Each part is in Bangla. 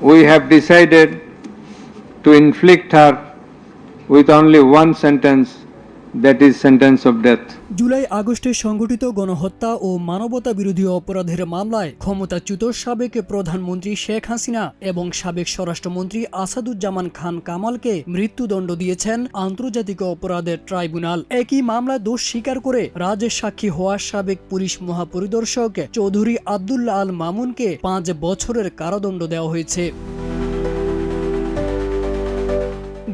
we have decided to inflict her with only one sentence, that is sentence of death. July আগস্টে সংঘটিত গণহত্যা ও মানবতা বিরোধী অপরাধের মামলায় ক্ষমতাচ্যুত সাবেক প্রধানমন্ত্রী শেখ হাসিনা এবং সাবেক স্বরাষ্ট্রমন্ত্রী আসাদুজ্জামান খান কামালকে মৃত্যুদণ্ড দিয়েছেন আন্তর্জাতিক অপরাধের ট্রাইব্যুনাল একই মামলা দোষ স্বীকার করে রাজের সাক্ষী হওয়া সাবেক পুলিশ মহাপরিদর্শক চৌধুরী আবদুল্লাহ আল মামুনকে পাঁচ বছরের কারাদণ্ড দেওয়া হয়েছে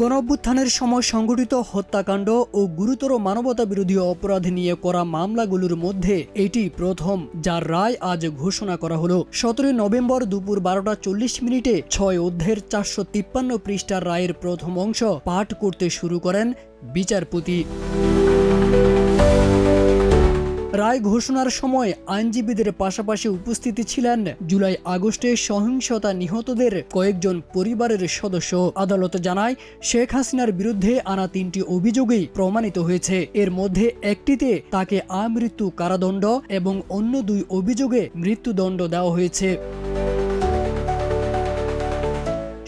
গণঅভ্যুত্থানের সময় সংঘটিত হত্যাকাণ্ড ও গুরুতর মানবতা বিরোধী অপরাধ নিয়ে করা মামলাগুলোর মধ্যে এটি প্রথম, যার রায় আজ ঘোষণা করা হলো। সতেরোই নভেম্বর দুপুর বারোটা চল্লিশ মিনিটে ছয় অধ্যায়ের চারশো তিপ্পান্ন পৃষ্ঠার রায়ের প্রথম অংশ পাঠ করতে শুরু করেন বিচারপতি। রায় ঘোষণার সময় আইনজীবীদের পাশাপাশি উপস্থিত ছিলেন জুলাই আগস্টে সহিংসতা নিহতদের কয়েকজন পরিবারের সদস্য। আদালত জানায়, শেখ হাসিনার বিরুদ্ধে আনা তিনটি অভিযোগই প্রমাণিত হয়েছে। এর মধ্যে একটিতে তাকে আমৃত্যু কারাদণ্ড এবং অন্য দুই অভিযোগে মৃত্যুদণ্ড দেওয়া হয়েছে।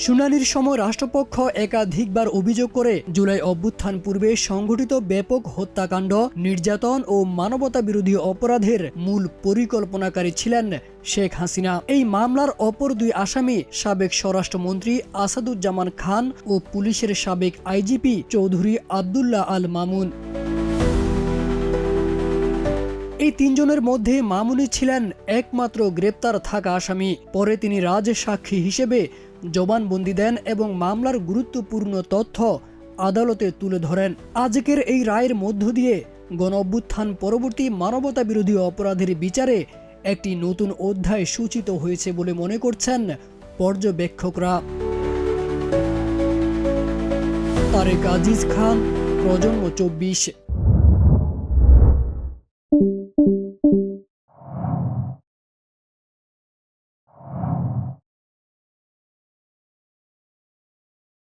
শুনানির সময় রাষ্ট্রপক্ষ একাধিকবার অভিযোগ করে জুলাই অভ্যুত্থান পূর্বে সংঘটিত ব্যাপক হত্যাকাণ্ড, নির্যাতন ও মানবতা বিরোধী অপরাধের মূল পরিকল্পনাকারী ছিলেন শেখ হাসিনা। এই মামলার অপর দুই আসামি সাবেক স্বরাষ্ট্রমন্ত্রী আসাদুজ্জামান খান ও পুলিশের সাবেক I G P Chowdhury Abdullah Al Mamun. এই তিনজনের মধ্যে মামুনি ছিলেন একমাত্র গ্রেপ্তার থাকা আসামি। পরে তিনি রাজ সাক্ষী হিসেবে জবানবন্দি দেন এবং মামলার গুরুত্বপূর্ণ তথ্য আদালতে তুলে ধরেন। আজকের এই রায়ের মধ্য দিয়ে গণ অভ্যুত্থান পরবর্তী মানবতা বিরোধী অপরাধের বিচারে একটি নতুন অধ্যায় সূচিত হয়েছে বলে মনে করছেন পর্যবেক্ষকরা। তারেক আজিজ খান, প্রজন্ম চব্বিশ।